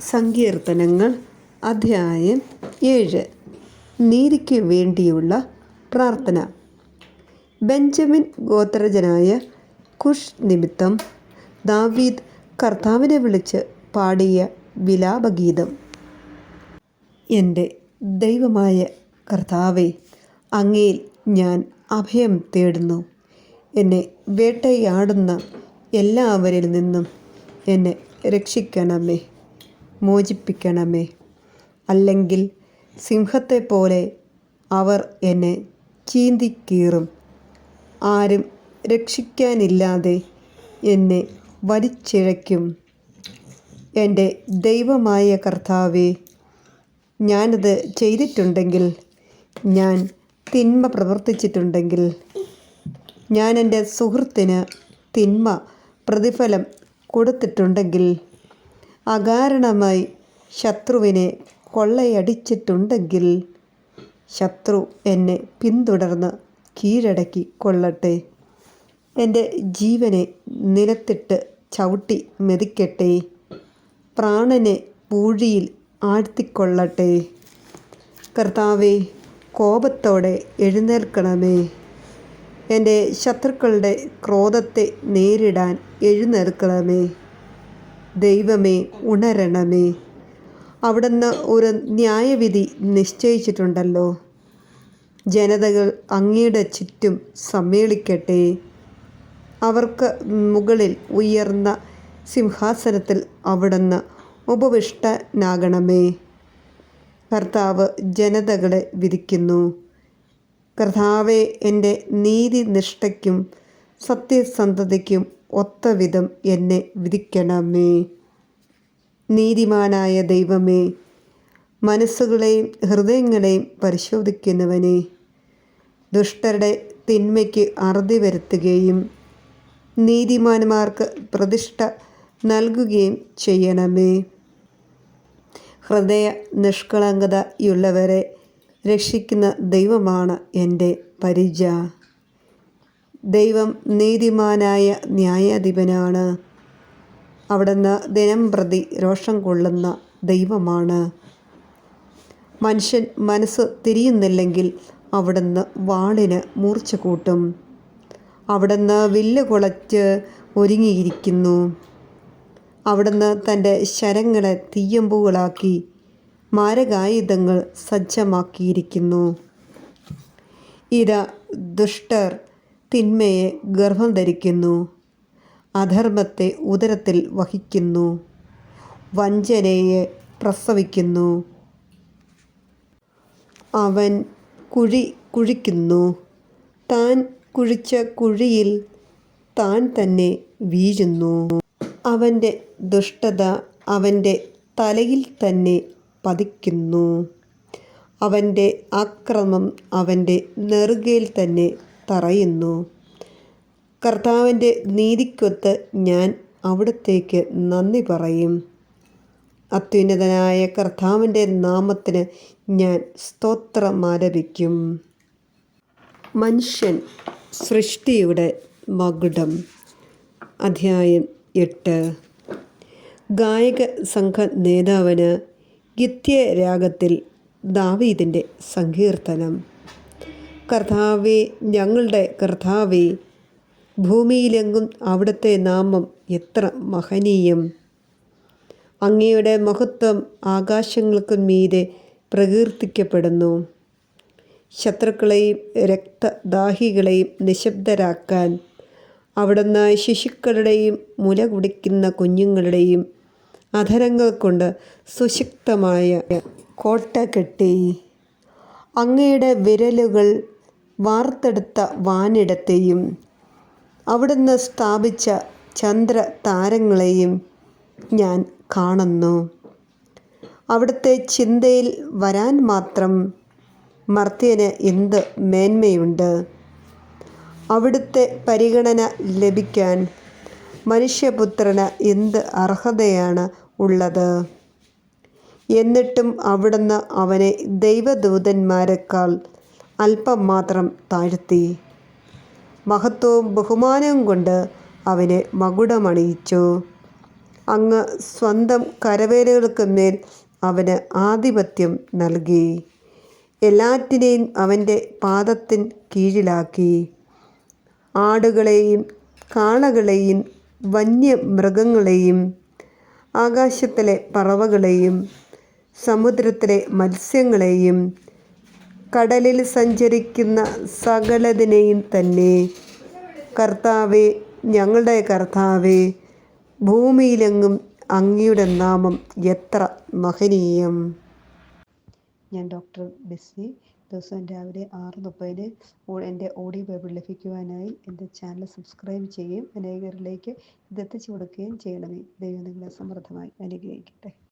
സങ്കീർത്തനങ്ങൾ അധ്യായം ഏഴ്. നീതിക്ക് വേണ്ടിയുള്ള പ്രാർത്ഥന. ബെഞ്ചമിൻ ഗോത്രജനായ കുഷ് നിമിത്തം ദാവീദ് കർത്താവിനെ വിളിച്ച് പാടിയ വിലാപഗീതം. എന്റെ ദൈവമായ കർത്താവെ അങ്ങയിൽ ഞാൻ അഭയം തേടുന്നു. എന്നെ വേട്ടയാടുന്ന എല്ലാവരിൽ നിന്നും എന്നെ രക്ഷിക്കണമേ. മോചിപ്പിക്കണമേ. അല്ലെങ്കിൽ സിംഹത്തെപ്പോലെ അവർ എന്നെ ചീന്തിക്കീറും. ആരും രക്ഷിക്കാനില്ലാതെ എന്നെ വലിച്ചിഴയ്ക്കും. എന്റെ ദൈവമായ കർത്താവെ ഞാനത് ചെയ്തിട്ടുണ്ടെങ്കിൽ ഞാൻ തിന്മ പ്രവർത്തിച്ചിട്ടുണ്ടെങ്കിൽ ഞാൻ എന്റെ സുഹൃത്തിന് തിന്മ പ്രതിഫലം കൊടുത്തിട്ടുണ്ടെങ്കിൽ അകാരണമായി ശത്രുവിനെ കൊള്ളയടിച്ചിട്ടുണ്ടെങ്കിൽ ശത്രു എന്നെ പിന്തുടർന്ന് കീഴടക്കി കൊള്ളട്ടെ. എന്റെ ജീവനെ നിലത്തിട്ട് ചവിട്ടി മെതിക്കട്ടെ. പ്രാണനെ പൂഴിയിൽ ആഴ്ത്തിക്കൊള്ളട്ടെ. കർത്താവെ കോപത്തോടെ എഴുന്നേൽക്കണമേ. എന്റെ ശത്രുക്കളുടെ ക്രോധത്തെ നേരിടാൻ എഴുന്നേൽക്കണമേ. ദൈവമേ ഉണരണമേ. അവിടുന്ന് ഒരു ന്യായവിധി നിശ്ചയിച്ചിട്ടുണ്ടല്ലോ. ജനതകൾ അങ്ങയുടെ ചുറ്റും സമ്മേളിക്കട്ടെ. അവർക്ക് മുകളിൽ ഉയർന്ന സിംഹാസനത്തിൽ അവിടുന്ന് ഉപവിഷ്ടനാകണമേ. കർത്താവ് ജനതകളെ വിധിക്കുന്നു. കർത്താവെ എന്റെ നീതിനിഷ്ഠയ്ക്കും സത്യസന്ധതയ്ക്കും ഒത്തവിധം എന്നെ വിധിക്കണമേ. നീതിമാനായ ദൈവമേ മനസ്സുകളെയും ഹൃദയങ്ങളെയും പരിശോധിക്കുന്നവനെ ദുഷ്ടരുടെ തിന്മയ്ക്ക് അറുതി വരുത്തുകയും നീതിമാന്മാർക്ക് പ്രതിഷ്ഠ നൽകുകയും ചെയ്യണമേ. ഹൃദയ നിഷ്കളങ്കതയുള്ളവരെ രക്ഷിക്കുന്ന ദൈവമാണ് എന്റെ പരിച. ദൈവം നീതിമാനായ ന്യായാധിപനാണ്. അവിടുന്ന് ദിനം പ്രതി രോഷം കൊള്ളുന്ന ദൈവമാണ്. മനുഷ്യൻ മനസ്സ് തിരിയുന്നില്ലെങ്കിൽ അവിടുന്ന് വാളിന് മൂർച്ച കൂട്ടും. അവിടുന്ന് വില്ല് കുളച്ച് ഒരുങ്ങിയിരിക്കുന്നു. അവിടുന്ന് തന്റെ ശരങ്ങളെ തീയമ്പുകളാക്കി മാരകായുധങ്ങൾ സജ്ജമാക്കിയിരിക്കുന്നു. ഇര ദുഷ്ടർ തിന്മയെ ഗർഭം ധരിക്കുന്നു. അധർമ്മത്തെ ഉദരത്തിൽ വഹിക്കുന്നു. വഞ്ചനയെ പ്രസവിക്കുന്നു. അവൻ കുഴി കുഴിക്കുന്നു. താൻ കുഴിച്ച കുഴിയിൽ താൻ തന്നെ വീഴുന്നു. അവന്റെ ദുഷ്ടത അവന്റെ തലയിൽ തന്നെ പതിക്കുന്നു. അവന്റെ അക്രമം അവന്റെ നെറുകയിൽ തന്നെ തറയുന്നു കർത്താവിന്റെ നീതിക്കൊത്ത് ഞാൻ അവിടത്തേക്ക് നന്ദി പറയും. അത്യുന്നതനായ കർത്താവിന്റെ നാമത്തിന് ഞാൻ സ്തോത്രം ആലപിക്കും മനുഷ്യൻ സൃഷ്ടിയുടെ മകുടം. അധ്യായം എട്ട്. ഗായക സംഘ നേതാവിന് ഗിത്യ രാഗത്തിൽ ദാവീദിന്റെ സങ്കീർത്തനം. കർത്താവെ ഞങ്ങളുടെ കർത്താവേ ഭൂമിയിലെങ്ങും അവിടുത്തെ നാമം എത്ര മഹനീയം. അങ്ങയുടെ മഹത്വം ആകാശങ്ങൾക്ക് മീതെ പ്രകീർത്തിക്കപ്പെടുന്നു. ശത്രുക്കളെയും രക്തദാഹികളെയും നിശബ്ദരാക്കാൻ അവിടുന്ന് ശിശുക്കളുടെയും മുല കുടിക്കുന്ന കുഞ്ഞുങ്ങളുടെയും അധരങ്ങൾ കൊണ്ട് സുശക്തമായ കോട്ട കെട്ടി. അങ്ങയുടെ വിരലുകൾ വാർത്തെടുത്ത വാനിടത്തെയും അവിടുന്ന് സ്ഥാപിച്ച ചന്ദ്ര താരങ്ങളെയും ഞാൻ കാണുന്നു. അവിടുത്തെ ചിന്തയിൽ വരാൻ മാത്രം മർത്യന് എന്ത് മേന്മയുണ്ട്? അവിടുത്തെ പരിഗണന ലഭിക്കാൻ മനുഷ്യപുത്രന് എന്ത് അർഹതയാണ് ഉള്ളത്? എന്നിട്ടും അവിടുന്ന് അവനെ ദൈവദൂതന്മാരെക്കാൾ അല്പം മാത്രം താഴ്ത്തി. മഹത്വവും ബഹുമാനവും കൊണ്ട് അവനെ മകുടമണിയിച്ചു. അങ്ങ് സ്വന്തം കരവേലകൾക്ക് മേൽ അവന് ആധിപത്യം നൽകി. എല്ലാറ്റിനെയും അവന്റെ പാദത്തിൻ കീഴിലാക്കി. ആടുകളെയും കാളകളെയും വന്യമൃഗങ്ങളെയും ആകാശത്തിലെ പറവകളെയും സമുദ്രത്തിലെ മത്സ്യങ്ങളെയും കടലിൽ സഞ്ചരിക്കുന്ന സകലതിനെയും തന്നെ. കർത്താവെ ഞങ്ങളുടെ കർത്താവെ ഭൂമിയിലെങ്ങും അങ്ങയുടെ നാമം എത്ര മഹനീയം. ഞാൻ ഡോക്ടർ ബിസ്നി ദിവസവും രാവിലെ ആറ് മുപ്പതിന് എന്റെ ഓഡിയോ ബൈബിൾ ലഭിക്കുവാനായി എന്റെ ചാനൽ സബ്സ്ക്രൈബ് ചെയ്യുകയും അനേകരിലേക്ക് ഇതെത്തിച്ചു കൊടുക്കുകയും ചെയ്യണമേ. ദൈവം നിങ്ങളെ സമൃദ്ധമായി അനുഗ്രഹിക്കട്ടെ.